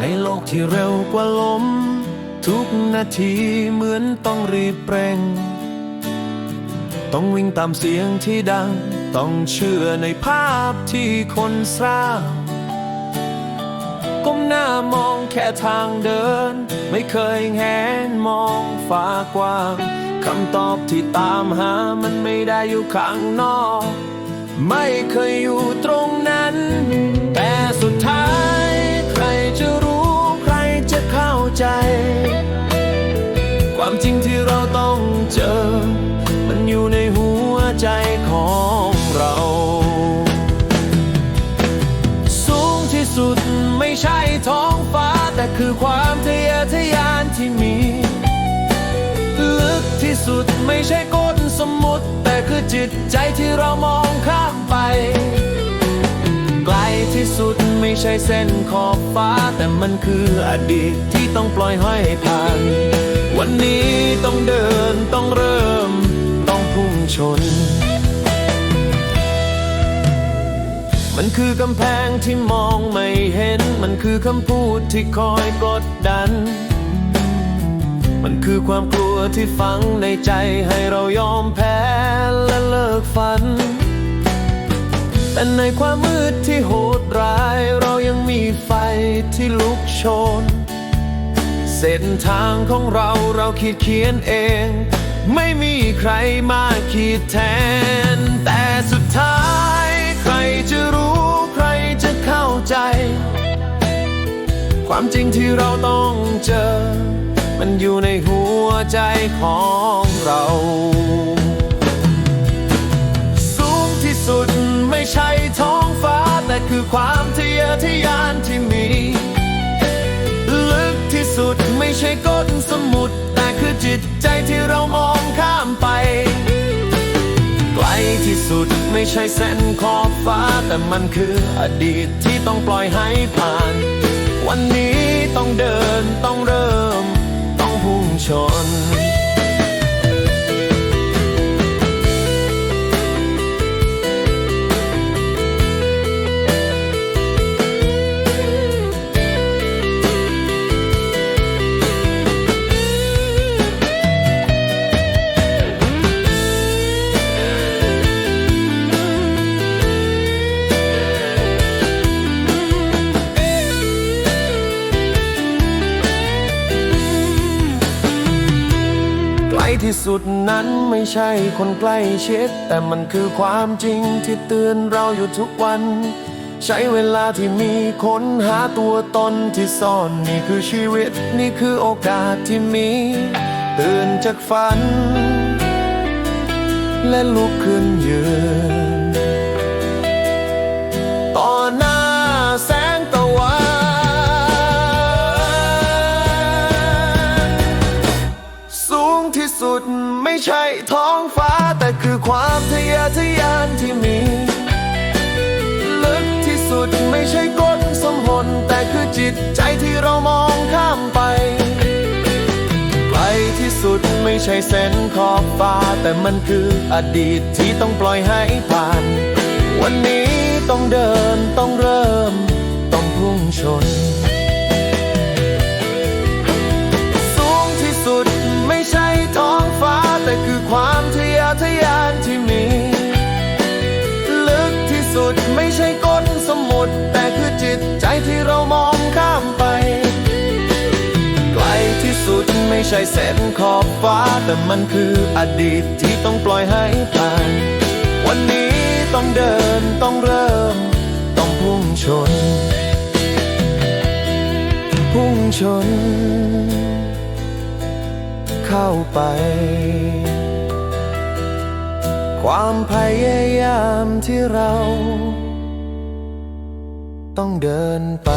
ในโลกที่เร็วกว่าลม ทุกนาทีเหมือนต้องรีบเร่ง ต้องวิ่งตามเสียงที่ดัง ต้องเชื่อในภาพที่คนสร้างก้มหน้ามองแค่ทางเดิน ไม่เคยแงนมองฟ้ากว้างคำตอบที่ตามหามันไม่ได้อยู่ข้างนอก ไม่เคยอยู่ตรงนั้น แต่สุดท้าย คือความทะเยอทะยานที่มี ลึกที่สุดไม่ใช่ก้นสมุทรแต่คือจิตใจที่เรามองข้ามไป ไกลที่สุดไม่ใช่เส้นขอบฟ้า แต่มันคืออดีตที่ต้องปล่อยให้ผ่าน วันนี้ต้องเดินต้องเริ่ม ต้องพุ่งชน มันคือกำแพงที่มองไม่เห็น มันคือคำพูดที่คอยกดดัน มันคือความกลัวที่ฝังในใจให้เรายอมแพ้และเลิกฝัน แต่ในความมืดที่โหดร้าย เรายังมีไฟที่ลุกโชน เส้นทางของเราเราคิดเขียนเอง ไม่มีใครมาขีดแทน แต่สุดท้ายใครจะรู้ ความจริงที่เราต้องเจอ มันอยู่ในหัวใจของเรา สูงที่สุดไม่ใช่ท้องฟ้า แต่คือความทะเยอทะยานที่มี ลึกที่สุดไม่ใช่ก้นสมุทรแต่คือจิตใจที่เรามองข้ามไปไกลที่สุดไม่ใช่เส้นขอบฟ้า แต่มันคืออดีตที่ต้องปล่อยให้ผ่าน ที่สุดนั้นไม่ใช่คนใกล้ชิด แต่มันคือความจริงที่เตือนเราอยู่ทุกวัน ใช้เวลาที่มีค้นหาตัวตนที่ซ่อนนี่คือชีวิต นี่คือโอกาสที่มีตื่นจากฝัน และลุกขึ้นยืน ใช่ท้องฟ้าแต่คือความทะเยอทะยานที่มีลึกที่สุดไม่ใช่ก้นสมหนแต่คือจิตใจที่เรามองข้ามไปไกลที่สุดไม่ใช่เส้นขอบฟ้า แต่มันคืออดีตที่ต้องปล่อยให้ผ่าน วันนี้ต้องเดินต้องเริ่ม ต้องพุ่งชน ใช่เส้นขอบฟ้า แต่มันคืออดีตที่ต้องปล่อยให้ผ่าน วันนี้ต้องเดินต้องเริ่ม ต้องพุ่งชน พุ่งชน เข้าไป ความพยายามที่เรา ต้องเดินไป